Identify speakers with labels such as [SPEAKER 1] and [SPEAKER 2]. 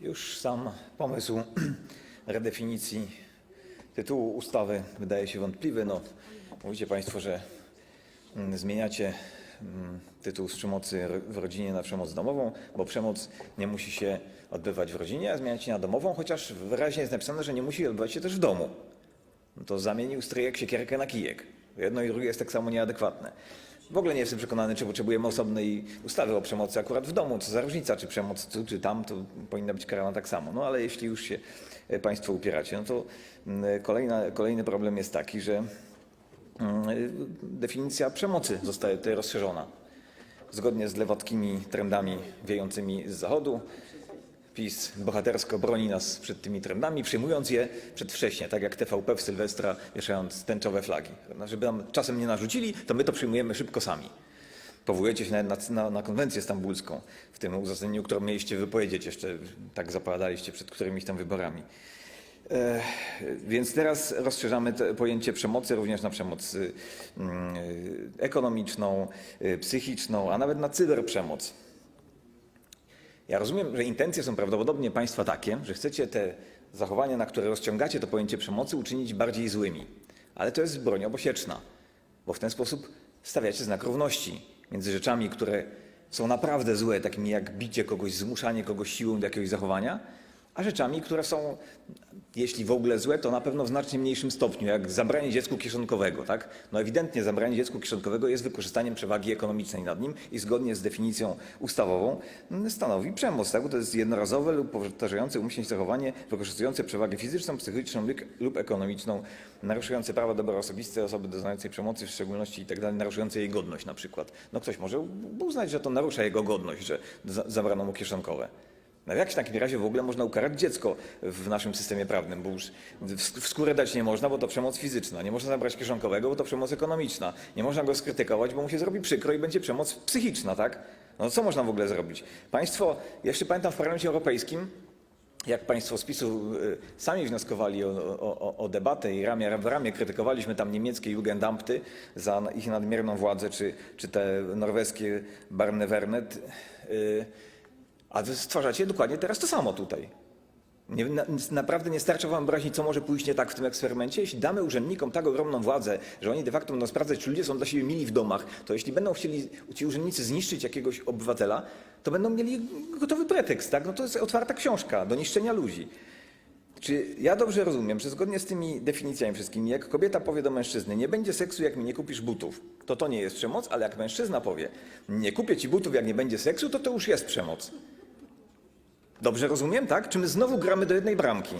[SPEAKER 1] Już sam pomysł redefinicji tytułu ustawy wydaje się wątpliwy. No, mówicie Państwo, że mm, zmieniacie mm, tytuł z przemocy w rodzinie na przemoc domową, bo przemoc nie musi się odbywać w rodzinie, a zmieniacie na domową, chociaż wyraźnie jest napisane, że nie musi odbywać się też w domu. No to zamienił stryjek siekierkę na kijek. Jedno i drugie jest tak samo nieadekwatne. W ogóle nie jestem przekonany, czy potrzebujemy osobnej ustawy o przemocy akurat w domu. Co za różnica, czy przemoc tu, czy tam, to powinna być karana tak samo. No ale jeśli już się e, Państwo upieracie, no to mm, kolejna, kolejny problem jest taki, że mm, definicja przemocy zostaje tutaj rozszerzona. Zgodnie z lewackimi trendami wiejącymi z zachodu, PiS bohatersko broni nas przed tymi trendami, przyjmując je przedwcześnie, tak jak TVP w Sylwestra, wieszając tęczowe flagi. Żeby nam czasem nie narzucili, to my to przyjmujemy szybko sami. Powołujecie się na, na, na konwencję stambulską w tym uzasadnieniu, którą mieliście wypowiedzieć jeszcze, tak zapowiadaliście przed którymiś tam wyborami. E, Więc teraz rozszerzamy pojęcie przemocy również na przemoc y, y, ekonomiczną, y, psychiczną, a nawet na cyberprzemoc. Ja rozumiem, że intencje są prawdopodobnie Państwa takie, że chcecie te zachowania, na które rozciągacie to pojęcie przemocy, uczynić bardziej złymi. Ale to jest broń obosieczna, bo w ten sposób stawiacie znak równości między rzeczami, które są naprawdę złe, takimi jak bicie kogoś, zmuszanie kogoś siłą do jakiegoś zachowania, a rzeczami, które są, jeśli w ogóle złe, to na pewno w znacznie mniejszym stopniu, jak zabranie dziecku kieszonkowego. Tak? No ewidentnie zabranie dziecku kieszonkowego jest wykorzystaniem przewagi ekonomicznej nad nim i zgodnie z definicją ustawową stanowi przemoc. Tak? To jest jednorazowe lub powtarzające umyślnie zachowanie wykorzystujące przewagę fizyczną, psychiczną lub- ekonomiczną, naruszające prawa dobra osobiste osoby doznającej przemocy, w szczególności i dalej, naruszające jej godność na przykład. No ktoś może uznać, że to narusza jego godność, że za- zabrano mu kieszonkowe. No jak w takim razie w ogóle można ukarać dziecko w naszym systemie prawnym? Bo już w skórę dać nie można, bo to przemoc fizyczna. Nie można zabrać kieszonkowego, bo to przemoc ekonomiczna. Nie można go skrytykować, bo mu się zrobi przykro i będzie przemoc psychiczna, tak? No co można w ogóle zrobić? Państwo, jeszcze pamiętam w Parlamencie Europejskim, jak Państwo z PiSu y, sami wnioskowali o, o, o- debatę i ramię w ramię krytykowaliśmy tam niemieckie Jugendamty za ich nadmierną władzę, czy, czy te norweskie Barnevernet, y, a wy stwarzacie dokładnie teraz to samo tutaj. Nie, na, naprawdę nie starcza wam wyobraźni, co może pójść nie tak w tym eksperymencie? Jeśli damy urzędnikom tak ogromną władzę, że oni de facto będą sprawdzać, czy ludzie są dla siebie mili w domach, to jeśli będą chcieli ci urzędnicy zniszczyć jakiegoś obywatela, to będą mieli gotowy pretekst, tak? No to jest otwarta książka do niszczenia ludzi. Czy ja dobrze rozumiem, że zgodnie z tymi definicjami wszystkimi, jak kobieta powie do mężczyzny, nie będzie seksu, jak mi nie kupisz butów, to to nie jest przemoc, ale jak mężczyzna powie, nie kupię ci butów, jak nie będzie seksu, to to już jest przemoc. Dobrze rozumiem, tak? Czy my znowu gramy do jednej bramki?